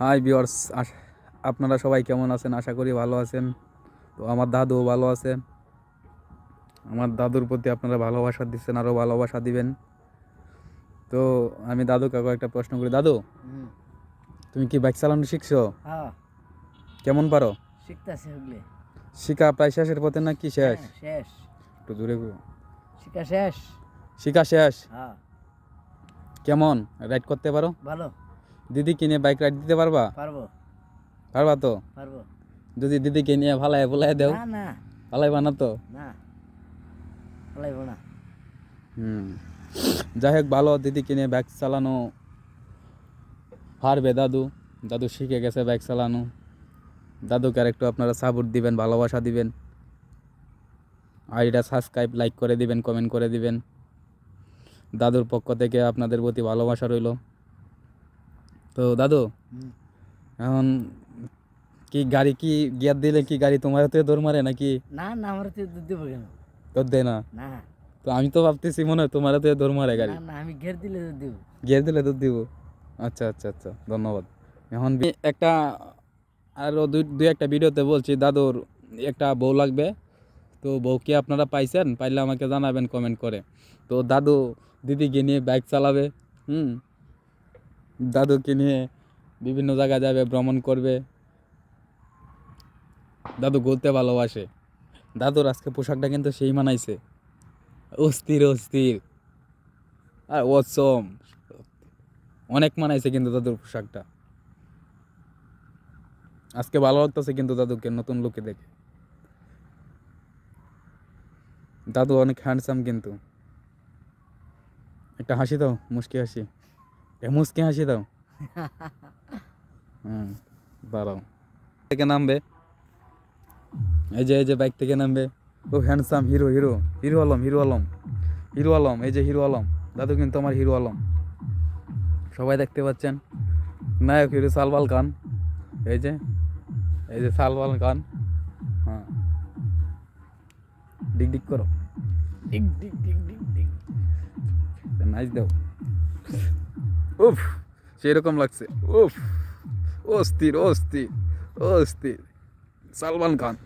High বিয়ার্স আপনারা সবাই কেমন আছেন? আশা করি ভালো আছেন। তো আমার দাদুও ভালো আছে। আমার দাদুর প্রতি আপনারা ভালোবাসা দিচ্ছেন আরও ভালোবাসা দিবেন। তো আমি দাদু কাকু একটা প্রশ্ন করি। দাদু তুমি কি বাইক চালানো শিখছো? হ্যাঁ। কেমন পারো? শিখতেছে শিখা প্রায় শেষের পথে না কি শেষ? হ্যাঁ, শেষ। একটু দূরে গো। শিখা শেষ। শিখা শেষ? হ্যাঁ। কেমন? রাইড করতে পারো? ভালো। দিদি কিনে বাইক রাইড দিতে পারবা? পারব। পারবা তো? পারব। যদি দিদিকে নিয়ে ভালাই ভুলাই দেও। না না। ভালাই বানা তো? না। পালাইব না। হুম। যাই হোক ভালো দিদিকে নিয়ে বাইক চালানো। পারবে দাদু। দাদু শিখে গেছে বাইক চালানো। দাদুকে আর একটু আপনারা সাপোর্ট দিবেন ভালোবাসা দিবেন। আর এটা সাবস্ক্রাইব লাইক করে দিবেন কমেন্ট করে দিবেন। দাদুর পক্ষ থেকে আপনাদের প্রতি ভালোবাসা রইল। তো দাদু এখন কি গাড়ি কি গিয়ার দিলে কি গাড়ি তোমার হাতে দৌড় মারে নাকি? না না আমার তো দুধ দেবো কেন? তোর দেয় না। না। তো আমি তো ভাবতেছি মনে হয় তোমার হাতে দৌড় মারে গাড়ি। না না আমি গিয়ার দিলে দুধ দেবো। গিয়ে দিলে দুধ দিব। আচ্ছা আচ্ছা আচ্ছা ধন্যবাদ। এখন একটা আরও দুই দুই একটা ভিডিওতে বলছি দাদুর একটা বউ লাগবে। তো বউ কি আপনারা পাইছেন? পাইলে আমাকে জানাবেন কমেন্ট করে। তো দাদু দিদিকে নিয়ে বাইক চালাবে হুম? দাদুকে নিয়ে বিভিন্ন জায়গায় যাবে, ভ্রমণ করবে। দাদু ঘুরতে ভালোবাসে। দাদুর আজকে পোশাকটা কিন্তু সেই মানাইছে। অস্থির অস্থির। আর অসম। অনেক মানাইছে কিন্তু দাদুর পোশাকটা। আজকে ভালো লাগতেছে কিন্তু দাদুকে নতুন লোকে দেখে। দাদু অনেক হ্যান্ডসাম কিন্তু। একটা হাসি দাও মুশকি হাসি। মুস্কি হাসি দাও। হুম দাঁড়াও। থেকে নামবে। এই যে এই যে বাইক থেকে নামবে। ও handsome hero hero hero Alam hero Alam hero Alam এই যে হিরো আলম। দাদু কিন্তু আমার হিরো আলম। সবাই দেখতে পাচ্ছেন। নায়ক হিরো সালবাল খান। এই যে এই যে সালবাল খান। হ্যাঁ। ডিগ ডিগ করো। ডিগ ডিগ ডিগ ডিগ ডিগ। নাইস দাও। উফ সেরকম লাগছে। উফ, অস্থির অস্থির অস্থির। সালমান খান।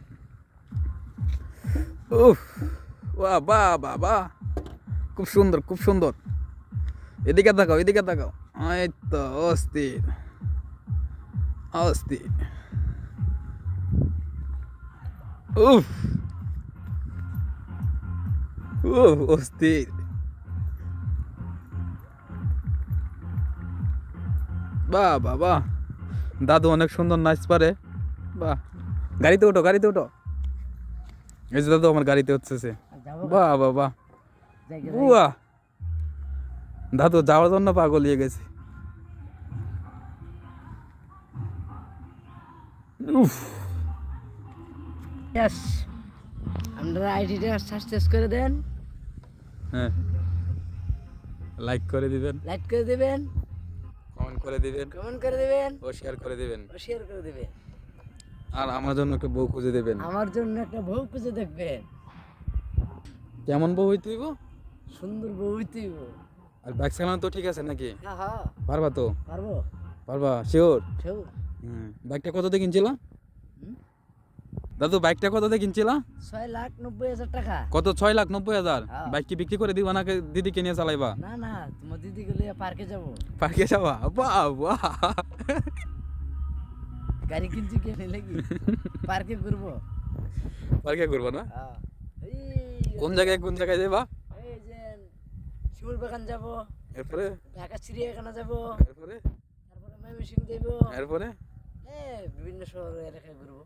উফ, বাহ বাহ বাহ বাহ। খুব সুন্দর খুব সুন্দর। এদিকে তাকাও এদিকে তাকাও। এই তো, অস্থির অস্থির। উফ উফ, অস্থির। বাহ বাহ বাহ। দাদু অনেক সুন্দর নাচ পারে। বাহ। গাড়িতে ওঠো গাড়িতে ওঠো এই যে দাদু আমার গাড়িতে যাব বাহ বাহ বাহ। যাই উয়া। দাদু যাওয়ার জন্য পাগল হয়ে গেছে। উফ। ইয়েস আপনারা আইডিটা সাকসেস করে দেন। হ্যাঁ। লাইক করে দিবেন। লাইক করে দেবেন। করে দিবেন। কমেন্ট করে দিবেন? ও শেয়ার করে দিবেন। ও শেয়ার করে দিবেন। আর আমার জন্য একটা বউ খুঁজে দিবেন। আমার জন্য একটা বউ খুঁজে দেখবেন। কেমন বউ হইতে হইব? সুন্দর বউ হইতে হইব। আর বাইক চালানো তো ঠিক আছে নাকি? হ্যাঁ হ্যাঁ। পারবা তো? পারব। পারবা? শিওর শিওর হুম। বাইকটা কত দিয়ে কিনছিলা? হুম? দাদু বাইকটা কত দিয়ে কিনছিলা? ছয় লাখ নব্বই হাজার টাকা। কত? ছয় লাখ নব্বই হাজার? হ্যাঁ। বাইক কি বিক্রি করে দিবা নাকি দিদিকে নিয়ে চালাইবা? না না তোমার দিদি গেলে পার্কে যাব। পার্কে যাবা? বাহ বাহ গাড়ি কিনছি কে লাগি পার্কে ঘুরবো। পার্কে করবা না? হ্যাঁ। কোন জায়গায় কোন জায়গায় যাবা এই যে শিমুল বাগান যাব। এরপরে? ঢাকা চিড়িয়াখানা যাব। এরপরে? তারপরে ময়মনসিং যাব এরপরে? এ বিভিন্ন শহর এলাকায় ঘুরবো।